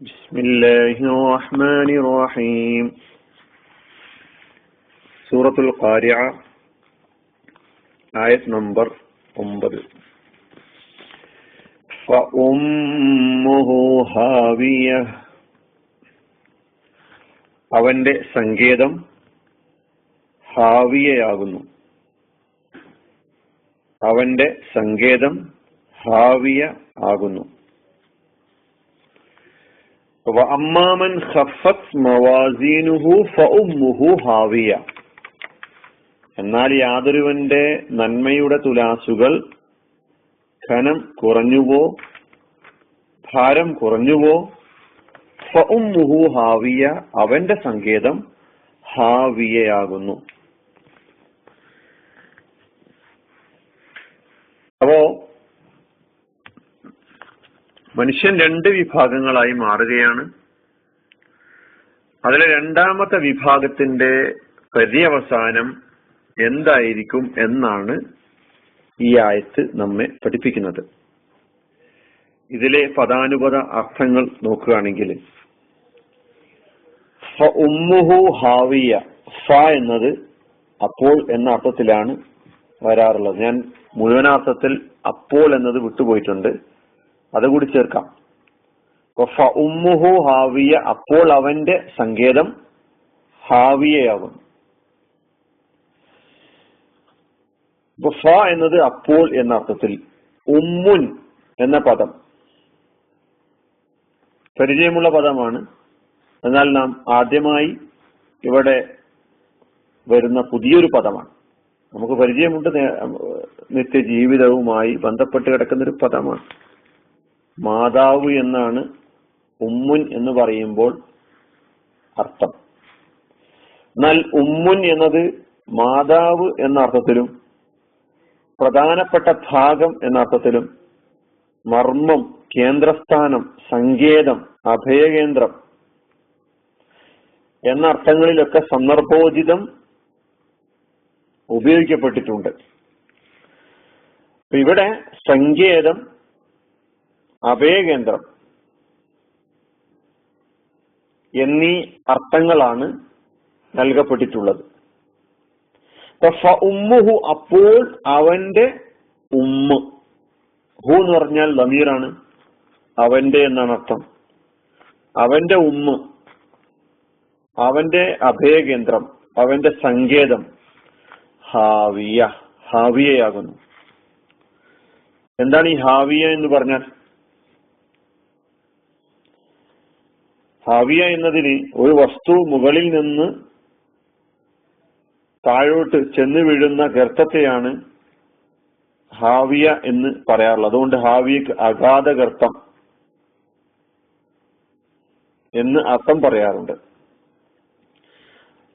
بسم الله الرحمن الرحيم سورة القارعة آية نمبر ഒമ്പത് فأمه هاوية അവന്റെ സങ്കേതം ഹാവിയയാകുന്നു അവന്റെ സങ്കേതം ഹാവിയ ആകുന്നു അമ്മാമൻ ഖഫത്ത് മവാസീനുഹു ഹാവിയ. എന്നാൽ യാതൊരുവന്റെ നന്മയുടെ തുലാസുകൾ ഖനം കുറഞ്ഞുവോ ഭാരം കുറഞ്ഞുവോ ഫഉമ്മുഹു ഹാവിയ അവന്റെ സങ്കേതം ഹാവിയയാകുന്നു. അപ്പോ മനുഷ്യൻ രണ്ട് വിഭാഗങ്ങളായി മാറുകയാണ്. അതിലെ രണ്ടാമത്തെ വിഭാഗത്തിന്റെ പര്യവസാനം എന്തായിരിക്കും എന്നാണ് ഈ ആയത്ത് നമ്മെ പഠിപ്പിക്കുന്നത്. ഇതിലെ പദാനുപത അർത്ഥങ്ങൾ നോക്കുകയാണെങ്കിൽ ഉമ്മുഹു ഹാവിയ ഫ എന്നത് അപ്പോൾ എന്ന അർത്ഥത്തിലാണ് വരാറുള്ളത്. ഞാൻ മുഴുവനാർത്ഥത്തിൽ അപ്പോൾ എന്നത് വിട്ടുപോയിട്ടുണ്ട്. അതുകൂടി ചേർക്കാം. ഉമ്മുഹു ഹാവിയ അപ്പോൾ അവന്റെ സങ്കേതം ഹാവിയയാകും. എന്നത് അപ്പോൾ എന്ന അർത്ഥത്തിൽ ഉമ്മുൻ എന്ന പദം. പരിചയമുള്ള പദമാണ്. എന്നാൽ നാം ആദ്യമായി ഇവിടെ വരുന്ന പുതിയൊരു പദമാണ്. നമുക്ക് പരിചയമുണ്ട് നിത്യജീവിതവുമായി ബന്ധപ്പെട്ട് കിടക്കുന്ന ഒരു പദമാണ്. മാതാവ് എന്നാണ് ഉമ്മുൻ എന്ന് പറയുമ്പോൾ അർത്ഥം. എന്നാൽ ഉമ്മുൻ എന്നത് മാതാവ് എന്ന അർത്ഥത്തിലും പ്രധാനപ്പെട്ട ഭാഗം എന്ന അർത്ഥത്തിലും മർമ്മം കേന്ദ്രസ്ഥാനം സങ്കേതം അഭയകേന്ദ്രം എന്ന അർത്ഥങ്ങളിലൊക്കെ സന്ദർഭോചിതം ഉപയോഗിക്കപ്പെട്ടിട്ടുണ്ട്. ഇവിടെ സങ്കേതം അഭയകേന്ദ്രം എന്നീ അർത്ഥങ്ങളാണ് നൽകപ്പെട്ടിട്ടുള്ളത്. ഉമ്മുഹു അപ്പോൾ അവന്റെ ഉമ്മ. ഹു എന്ന് പറഞ്ഞാൽ ലമീറാണ് അവന്റെ എന്നാണ് അർത്ഥം. അവന്റെ ഉമ്മ. അവന്റെ അഭയകേന്ദ്രം അവന്റെ സങ്കേതം ഹാവിയ ഹാവിയയാകുന്നു. എന്താണ് ഈ ഹാവിയ എന്ന് പറഞ്ഞാൽ? ഹാവിയ എന്നതിന് ഒരു വസ്തു മുകളിൽ നിന്ന് താഴോട്ട് ചെന്ന് വീഴുന്ന ഗർത്തത്തെയാണ് ഹാവിയ എന്ന് പറയാറുള്ളത്. അതുകൊണ്ട് ഹാവിയക്ക് അഗാധ ഗർത്തം എന്ന് അർത്ഥം പറയാറുണ്ട്.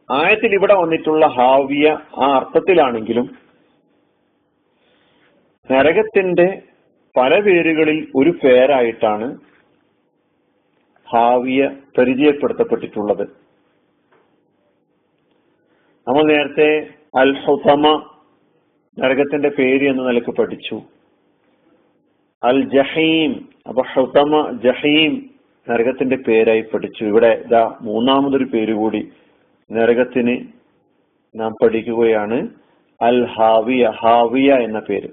ആയത്തിൽ ഇവിടെ വന്നിട്ടുള്ള ഹാവിയ ആ അർത്ഥത്തിലാണെങ്കിലും നരകത്തിന്റെ പല പേരുകളിൽ ഒരു പേരായിട്ടാണ് ഹാവിയ പരിചയപ്പെടുത്തപ്പെട്ടിട്ടുള്ളത്. നമ്മൾ നേരത്തെ അൽ ഹുസമ നരകത്തിന്റെ പേര് എന്ന നിലയ്ക്ക് പഠിച്ചു. അൽ ജഹീം അപ്പൊ ഹുസമ ജഹീം നരകത്തിന്റെ പേരായി പഠിച്ചു. ഇവിടെ ഇതാ മൂന്നാമതൊരു പേര് കൂടി നരകത്തിന് നാം പഠിക്കുകയാണ്. അൽ ഹാവിയ ഹാവിയ എന്ന പേര്.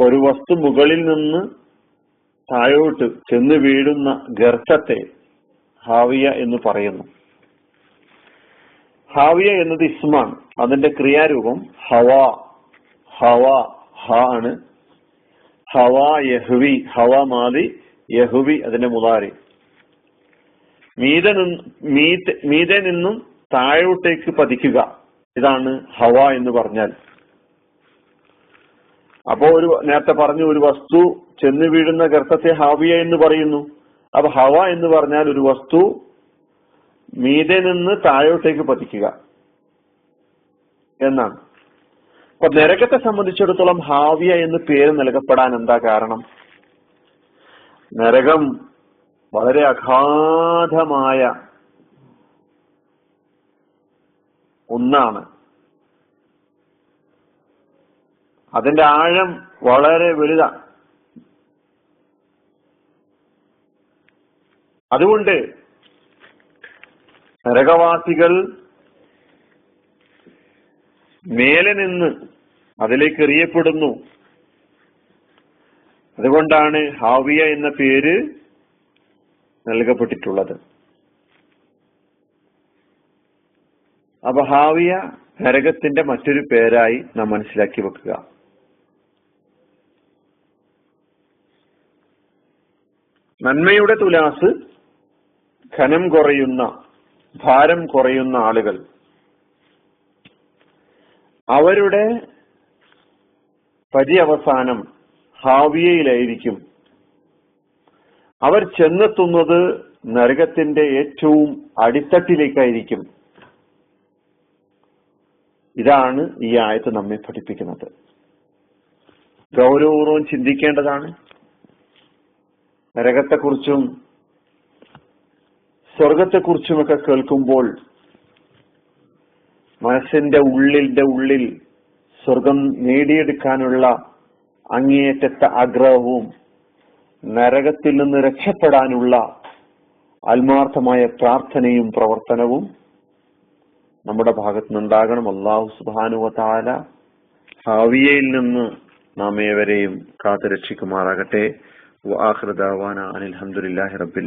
ഒരു വസ്തു മുകളിൽ നിന്ന് താഴോട്ട് ചെന്ന് വീഴുന്ന ഗർത്തത്തെ ഹാവിയ എന്ന് പറയുന്നു. ഹാവിയ എന്നത് ഇസ്മാണ്. അതിന്റെ ക്രിയാരൂപം ഹവ. ഹവ ഹ ആണ്. ഹവ യഹുവി ഹവ മാതി യഹുവി അതിന്റെ മുതാരി. മീതെ നിന്ന് മീതെ നിന്നും താഴോട്ടേക്ക് പതിക്കുക. ഇതാണ് ഹവ എന്ന് പറഞ്ഞാൽ. അപ്പോ ഒരു നേരത്തെ പറഞ്ഞു ഒരു വസ്തു ചെന്ന് വീഴുന്ന ഗർത്തത്തെ ഹാവിയ എന്ന് പറയുന്നു. അപ്പൊ ഹവ എന്ന് പറഞ്ഞാൽ ഒരു വസ്തു മീതെ നിന്ന് താഴോട്ടേക്ക് പതിക്കുക എന്നാണ്. അപ്പൊ നരകത്തെ സംബന്ധിച്ചിടത്തോളം ഹാവിയ എന്ന് പേര് നൽകപ്പെടാൻ എന്താ കാരണം? നരകം വളരെ അഗാധമായ ഒന്നാണ്. അതിന്റെ ആഴം വളരെ വലുതാണ്. അതുകൊണ്ട് നരകവാസികൾ മേലെ നിന്ന് അതിലേക്ക് എറിയപ്പെടുന്നു. അതുകൊണ്ടാണ് ഹാവിയ എന്ന പേര് നൽകപ്പെട്ടിട്ടുള്ളത്. അപ്പൊ ഹാവിയ നരകത്തിന്റെ മറ്റൊരു പേരായി നാം മനസ്സിലാക്കി വെക്കുക. നന്മയുടെ തുലാസ് ഖനം കുറയുന്ന ഭാരം കുറയുന്ന ആളുകൾ. അവരുടെ പര്യവസാനം ഹാവിയയിലായിരിക്കും. അവർ ചെന്നെത്തുന്നത് നരകത്തിന്റെ ഏറ്റവും അടിത്തട്ടിലേക്കായിരിക്കും. ഇതാണ് ഈ ആയത്ത് നമ്മെ പഠിപ്പിക്കുന്നത്. ഗൗരവപൂർവം ചിന്തിക്കേണ്ടതാണ്. നരകത്തെക്കുറിച്ചും സ്വർഗത്തെക്കുറിച്ചുമൊക്കെ കേൾക്കുമ്പോൾ മനസ്സിന്റെ ഉള്ളിന്റെ ഉള്ളിൽ സ്വർഗം നേടിയെടുക്കാനുള്ള അങ്ങേയറ്റത്തെ ആഗ്രഹവും നരകത്തിൽ നിന്ന് രക്ഷപ്പെടാനുള്ള ആത്മാർത്ഥമായ പ്രാർത്ഥനയും പ്രവർത്തനവും നമ്മുടെ ഭാഗത്ത് നിന്നുണ്ടാകണം അള്ളാഹു സുബാനുവ താല ഹാവിയയിൽ നിന്ന് നാം ഏവരെയും കാത്തുരക്ഷിക്കുമാറാകട്ടെ. വാഹൃദാവാന റബ്ബിൽ